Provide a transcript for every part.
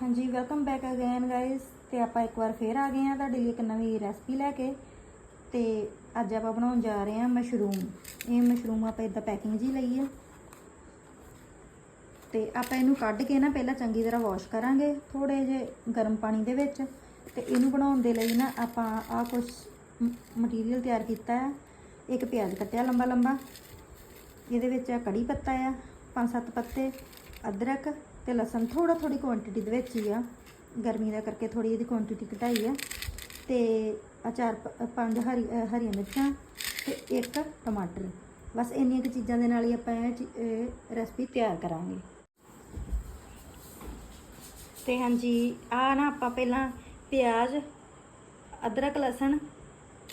ਹਾਂਜੀ welcome back again guys ਤੇ ਆਪਾਂ ਇੱਕ ਵਾਰ ਫੇਰ ਆ ਗਏ ਆ ਤੁਹਾਡੇ ਲਈ ਇੱਕ ਨਵੀਂ ਰੈਸਪੀ ਲੈ ਕੇ। ਤੇ ਅੱਜ ਆਪਾਂ ਬਣਾਉਣ ਜਾ ਰਹੇ ਆ ਮਸ਼ਰੂਮ ਇਹ ਮਸ਼ਰੂਮ ਆਪਾਂ ਇਦਾਂ ਪੈਕਿੰਗ ਜੀ ਲਈ ਆ ਤੇ ਆਪਾਂ ਇਹਨੂੰ ਕੱਢ ਕੇ ਨਾ ਪਹਿਲਾਂ ਚੰਗੀ ਤਰ੍ਹਾਂ ਵਾਸ਼ ਕਰਾਂਗੇ ਥੋੜੇ ਜੇ ਗਰਮ ਪਾਣੀ ਦੇ ਵਿੱਚ। ਤੇ ਇਹਨੂੰ ਬਣਾਉਣ ਦੇ ਲਈ ਨਾ ਆਪਾਂ ਆ ਕੁਝ ਮਟੀਰੀਅਲ ਤਿਆਰ ਕੀਤਾ ਹੈ। ਇੱਕ ਪਿਆਜ਼ ਕੱਟਿਆ ਲੰਬਾ ਲੰਬਾ ਇਹਦੇ ਵਿੱਚ ਆ ਕੜੀ ਪੱਤਾ ਆ, ਪੰਜ ਸੱਤ ਪੱਤੇ, ਅਦਰਕ ਤੇ ਲਸਣ ਥੋੜਾ ਥੋੜੀ ਕੁਆਂਟੀਟੀ ਦੇ ਵਿੱਚ ਹੀ ਆ। ਗਰਮੀ ਦਾ ਕਰਕੇ ਥੋੜੀ ਇਹਦੀ ਕੁਆਂਟੀਟੀ ਘਟਾਈ ਆ। ਤੇ ਅਚਾਰ ਪ- ਪੰਜ ਹਰੀ ਹਰੀਆਂ ਮਿਰਚਾਂ ਤੇ ਇੱਕ ਟਮਾਟਰ। ਬਸ ਇੰਨੀਆਂ ਕੁ ਚੀਜ਼ਾਂ ਦੇ ਨਾਲ ਹੀ ਆਪਾਂ ਇਹ ਰੈਸਪੀ ਤਿਆਰ ਕਰਾਂਗੇ। ਤੇ ਹਾਂਜੀ ਆ ਨਾ ਆਪਾਂ ਪਹਿਲਾਂ ਪਿਆਜ਼, ਅਦਰਕ, ਲਸਣ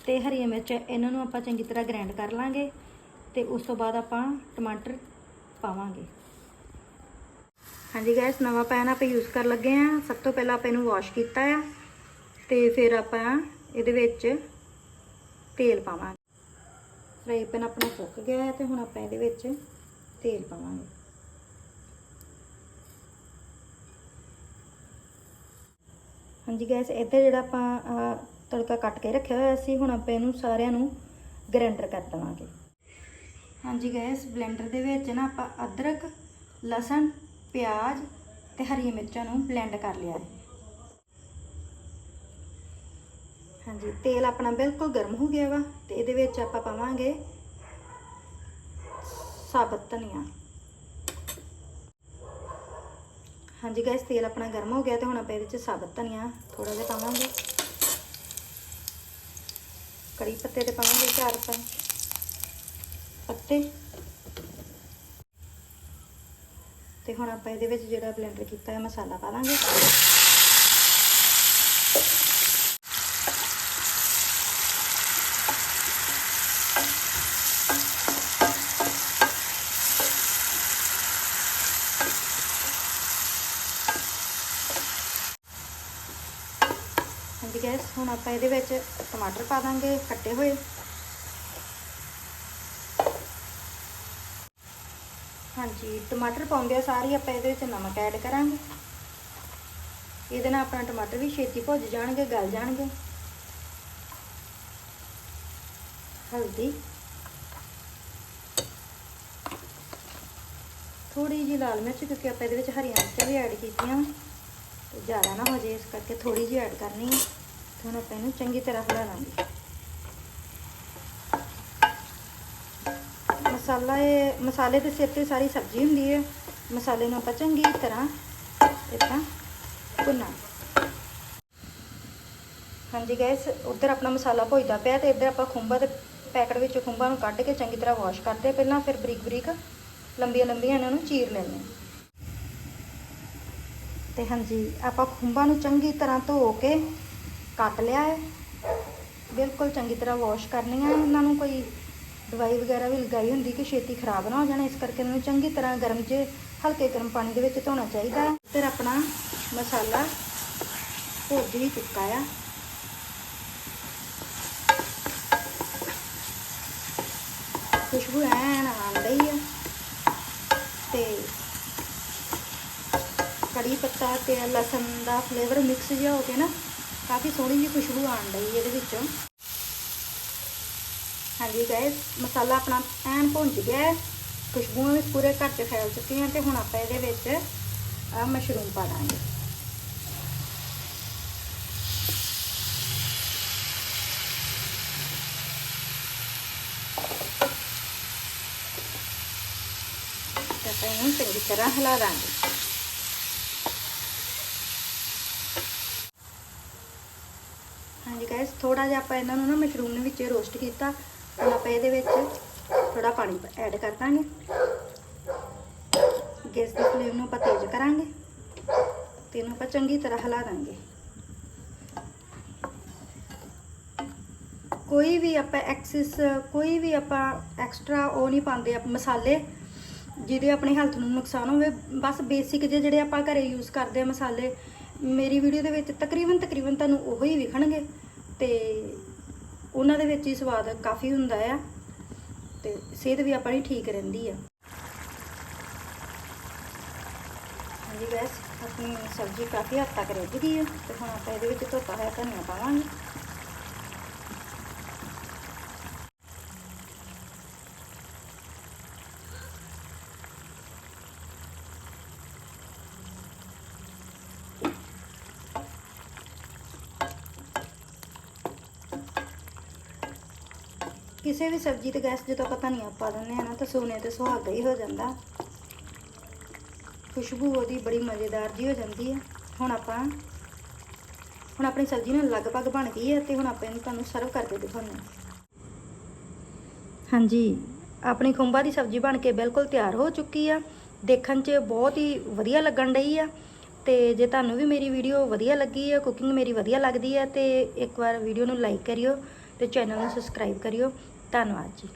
ਤੇ ਹਰੀਆਂ ਮਿਰਚ ਇਹਨਾਂ ਨੂੰ ਆਪਾਂ ਚੰਗੀ ਤਰ੍ਹਾਂ ਗ੍ਰਾਈਂਡ ਕਰ ਲਾਂਗੇ ਤੇ ਉਸ ਤੋਂ ਬਾਅਦ ਆਪਾਂ ਟਮਾਟਰ ਪਾਵਾਂਗੇ। ਹਾਂਜੀ ਗੈਸ ਨਵਾਂ ਪੈਨ ਆਪਾਂ ਯੂਜ਼ ਕਰਨ ਲੱਗੇ ਆ ਸਭ ਤੋਂ ਪਹਿਲਾਂ ਆਪਾਂ ਇਹਨੂੰ ਵਾਸ਼ ਕੀਤਾ ਆ ਤੇ ਫਿਰ ਆਪਾਂ ਇਹਦੇ ਵਿੱਚ ਤੇਲ ਪਾਵਾਂਗੇ। ਫਰਾਈ ਪੈਨ ਆਪਣਾ ਸੁੱਕ ਗਿਆ ਹੈ ਤੇ ਹੁਣ ਆਪਾਂ ਇਹਦੇ ਵਿੱਚ ਤੇਲ ਪਾਵਾਂਗੇ। ਹਾਂਜੀ ਗੈਸ ਇੱਧਰ ਜਿਹੜਾ ਆਪਾਂ ਤੜਕਾ ਕੱਟ ਕੇ ਰੱਖਿਆ ਹੋਇਆ ਸੀ, ਹੁਣ ਆਪਾਂ ਇਹਨੂੰ ਸਾਰਿਆਂ ਨੂੰ ਗ੍ਰਾਈਂਡਰ ਕਰ ਦੇਵਾਂਗੇ। ਹਾਂਜੀ ਗੈਸ ਬਲੈਂਡਰ ਦੇ ਵਿੱਚ ਨਾ ਆਪਾਂ ਅਦਰਕ, ਲਸਣ ਪਿਆਜ਼ ਤੇ ਹਰੀਆਂ ਮਿਰਚਾਂ ਨੂੰ ਬਲੈਂਡ ਕਰ ਲਿਆ ਹੈ। ਹਾਂਜੀ, ਤੇਲ ਆਪਣਾ ਬਿਲਕੁਲ ਗਰਮ ਹੋ ਗਿਆ ਵਾ ਤੇ ਇਹਦੇ ਵਿੱਚ ਆਪਾਂ ਪਾਵਾਂਗੇ ਸਾਬਤ ਧਨੀਆ। ਹਾਂਜੀ ਗੈਸ ਤੇਲ ਆਪਣਾ ਗਰਮ ਹੋ ਗਿਆ ਤੇ ਹੁਣ ਆਪਾਂ ਇਹਦੇ ਵਿੱਚ ਸਾਬਤ ਧਨੀਆ ਥੋੜਾ ਜਿਹਾ ਪਾਵਾਂਗੇ। ਕੜੀ ਪੱਤੇ ਤੇ ਪਾਵਾਂਗੇ ਚਾਰ ਪੰਜ। ਪੱਤੇ। ਤੇ ਹੁਣ ਆਪਾਂ ਇਹਦੇ ਵਿੱਚ ਜਿਹੜਾ ਬਲੈਂਡਰ ਕੀਤਾ ਹੈ ਮਸਾਲਾ ਪਾ ਦਾਂਗੇ। ਹਾਂਜੀ ਗੈਸ ਹੁਣ ਆਪਾਂ ਇਹਦੇ ਵਿੱਚ ਟਮਾਟਰ ਪਾ ਦਾਂਗੇ, ਕੱਟੇ ਹੋਏ। ਹਾਂਜੀ, ਟਮਾਟਰ ਪਾਉਂਦੇ ਆ ਸਾਰੀ, ਆਪਾਂ ਇਹਦੇ ਵਿੱਚ ਨਮਕ ਐਡ ਕਰਾਂਗੇ। ਇਹਦੇ ਨਾਲ ਆਪਣਾ ਟਮਾਟਰ ਵੀ ਛੇਤੀ ਭੁੱਜ ਜਾਣਗੇ, ਗਲ ਜਾਣਗੇ। ਹਲਦੀ। ਥੋੜੀ ਜਿਹੀ ਲਾਲ ਮਿਰਚ, ਕਿਉਂਕਿ ਆਪਾਂ ਇਹਦੇ ਵਿੱਚ ਹਰੀਆਂ ਮਿਰਚਾਂ ਵੀ ਐਡ ਕੀਤੀਆਂ ਤੇ ਜ਼ਿਆਦਾ ਨਾ ਹੋ ਜੇ ਇਸ ਕਰਕੇ ਥੋੜੀ ਜਿਹੀ ਐਡ ਕਰਨੀ ਹੈ। ਤੇ ਹੁਣ ਆਪਾਂ ਇਹਨੂੰ ਚੰਗੀ ਤਰ੍ਹਾਂ ਹਿਲਾ ਲਾਂਗੇ। ਮਸਾਲਾ ਇਹ, ਮਸਾਲੇ ਦੇ ਸਿਰ ਤੇ ਸਾਰੀ ਸਬਜ਼ੀ ਹੁੰਦੀ ਹੈ। ਮਸਾਲੇ ਨੂੰ ਆਪਾਂ ਚੰਗੀ ਤਰ੍ਹਾਂ ਇਦਾਂ ਭੁੰਨਾ ਹਾਂਜੀ ਗਾਇਸ ਉਧਰ ਆਪਣਾ ਮਸਾਲਾ ਭੁੱਜਦਾ ਪਿਆ ਤੇ ਇੱਧਰ ਆਪਾਂ ਖੁੰਬਾਂ ਦੇ ਪੈਕਟ ਵਿੱਚ ਖੁੰਬਾਂ ਨੂੰ ਕੱਢ ਕੇ ਚੰਗੀ ਤਰ੍ਹਾਂ ਵਾਸ਼ ਕਰਦੇ ਪਹਿਲਾਂ ਫਿਰ ਬਰੀਕ ਬਰੀਕ ਲੰਬੀਆਂ ਲੰਬੀਆਂ ਇਹਨਾਂ ਨੂੰ ਚੀਰ ਲੈਂਦੇ ਹਾਂ। ਤੇ ਹਾਂਜੀ, ਆਪਾਂ ਖੁੰਬਾਂ ਨੂੰ ਚੰਗੀ ਤਰ੍ਹਾਂ ਧੋ ਕੇ ਕੱਟ ਲਿਆ ਹੈ। ਬਿਲਕੁਲ ਚੰਗੀ ਤਰ੍ਹਾਂ ਵਾਸ਼ ਕਰਨੀਆਂ ਇਹਨਾਂ ਨੂੰ ਕੋਈ ਦਵਾਈ ਵਗੈਰਾ ਵੀ ਲਗਾਈ ਹੁੰਦੀ ਕਿ ਛੇਤੀ ਖਰਾਬ ਨਾ ਹੋ ਜਾਣਾ, ਇਸ ਕਰਕੇ ਇਹਨਾਂ ਚੰਗੀ ਤਰ੍ਹਾਂ ਗਰਮ 'ਚ ਹਲਕੇ ਗਰਮ ਪਾਣੀ ਦੇ ਵਿੱਚ ਧੋਣਾ ਚਾਹੀਦਾ ਹੈ। ਫਿਰ ਆਪਣਾ ਮਸਾਲਾ ਭੁੱਜ ਵੀ ਚੁੱਕਾ ਆ। ਖੁਸ਼ਬੂ ਐਨ ਆਉਣ ਡਈ ਆ ਤੇ ਕੜੀ ਪੱਤਾ ਤੇ ਲਸਣ ਦਾ ਫਲੇਵਰ ਮਿਕਸ ਜਿਹਾ ਹੋ ਕੇ ਨਾ ਕਾਫੀ ਸੋਹਣੀ ਜਿਹੀ ਖੁਸ਼ਬੂ ਆਉਣ ਡਈ ਇਹਦੇ ਵਿੱਚੋਂ। ਹਾਂਜੀ ਗਾਇਸ ਮਸਾਲਾ ਆਪਣਾ ਐਨ ਭੁੰਜ ਗਿਆ ਹੈ। ਖੁਸ਼ਬੂਆਂ ਵੀ ਪੂਰੇ ਘਰ 'ਚ ਫੈਲ ਚੁੱਕੀਆਂ ਤੇ ਹੁਣ ਆਪਾਂ ਇਹਦੇ ਵਿੱਚ ਆ ਮਸ਼ਰੂਮ ਪਾ ਦਾਂਗੇ ਤੇ ਆਪਾਂ ਇਹਨੂੰ ਚੰਗੀ ਤਰ੍ਹਾਂ ਹਿਲਾ ਦਾਂਗੇ। ਹਾਂਜੀ ਗਾਇਸ ਥੋੜਾ ਜਿਹਾ ਆਪਾਂ ਇਹਨਾਂ ਨੂੰ ਨਾ ਮਸ਼ਰੂਮ ਦੇ ਵਿੱਚ ਰੋਸਟ ਕੀਤਾ। ਹੁਣ ਆਪਾਂ ਇਹਦੇ ਵਿੱਚ ਥੋੜਾ ਪਾਣੀ ਐਡ ਕਰ ਦਾਂਗੇ। ਗੈਸ ਦੀ ਫਲੇਮ ਨੂੰ ਆਪਾਂ ਤੇਜ਼ ਕਰਾਂਗੇ ਤੇ ਇਹਨੂੰ ਆਪਾਂ ਚੰਗੀ ਤਰ੍ਹਾਂ ਹਿਲਾ ਦਾਂਗੇ। ਕੋਈ ਵੀ ਆਪਾਂ ਐਕਸਿਸ ਕੋਈ ਵੀ ਆਪਾਂ ਐਕਸਟਰਾ ਉਹ ਨਹੀਂ ਪਾਉਂਦੇ ਆਪਾਂ ਮਸਾਲੇ, ਜਿਹਦੇ ਆਪਣੀ ਹੈਲਥ ਨੂੰ ਨੁਕਸਾਨ ਹੋਵੇ। ਬਸ ਬੇਸਿਕ ਜੇ ਜਿਹੜੇ ਆਪਾਂ ਘਰੇ ਯੂਜ਼ ਕਰਦੇ ਆ ਮਸਾਲੇ, ਮੇਰੀ ਵੀਡੀਓ ਦੇ ਵਿੱਚ ਤਕਰੀਬਨ ਤਕਰੀਬਨ ਤੁਹਾਨੂੰ ਉਹੋ ਹੀ ਵਿਖਣਗੇ ਤੇ ਉਹਨਾਂ ਦੇ ਵਿੱਚ ਹੀ ਸਵਾਦ ਕਾਫੀ ਹੁੰਦਾ ਆ ਤੇ ਸਿਹਤ ਵੀ ਆਪਣੀ ਠੀਕ ਰਹਿੰਦੀ ਆ। ਹਾਂਜੀ ਗੈਸ ਆਪਣੀ ਸਬਜ਼ੀ ਕਾਫੀ ਹੱਦ ਤੱਕ ਰਿੱਝ ਗਈ ਹੈ ਤੇ ਹੁਣ ਆਪਾਂ ਇਹਦੇ ਵਿੱਚ ਧੋਤਾ ਹੋਇਆ ਧਨੀਆ ਪਾਵਾਂਗੇ। ਕਿਸੇ ਵੀ ਸਬਜ਼ੀ ਤੇ ਗੈਸ ਜਦੋਂ ਆਪਾਂ ਧਨੀਆ ਪਾ ਦਿੰਦੇ ਆ ਨਾ ਤਾਂ ਸੋਨੇ ਤੇ ਸੁਹਾਗਾ ਹੀ ਹੋ ਜਾਂਦਾ। ਖੁਸ਼ਬੂ ਉਹਦੀ ਬੜੀ ਮਜ਼ੇਦਾਰ ਜੀ ਹੋ ਜਾਂਦੀ ਹੈ। ਹੁਣ ਆਪਾਂ, ਹੁਣ ਆਪਣੀ ਸਬਜ਼ੀ ਨਾ ਲਗਭਗ ਬਣ ਗਈ ਹੈ ਤੇ ਹੁਣ ਆਪਾਂ ਇਹਨੂੰ ਤੁਹਾਨੂੰ ਸਰਵ ਕਰਕੇ ਦਿਖਾਉਂਦੇ ਹਾਂ। ਹਾਂਜੀ, ਆਪਣੀ ਖੁੰਬਾ ਦੀ ਸਬਜ਼ੀ ਬਣ ਕੇ ਬਿਲਕੁਲ ਤਿਆਰ ਹੋ ਚੁੱਕੀ ਆ। ਦੇਖਣ 'ਚ ਬਹੁਤ ਹੀ ਵਧੀਆ ਲੱਗਣ ਡਈ ਆ। ਤੇ ਜੇ ਤੁਹਾਨੂੰ ਵੀ ਮੇਰੀ ਵੀਡੀਓ ਵਧੀਆ ਲੱਗੀ ਹੈ ਕੁਕਿੰਗ ਮੇਰੀ ਵਧੀਆ ਲੱਗਦੀ ਹੈ, ਤੇ ਇੱਕ ਵਾਰ ਵੀਡੀਓ ਨੂੰ ਲਾਈਕ ਕਰਿਓ। ਤੇ ਚੈਨਲ ਨੂੰ ਸਬਸਕ੍ਰਾਈਬ ਕਰਿਓ। ਧੰਨਵਾਦ ਜੀ।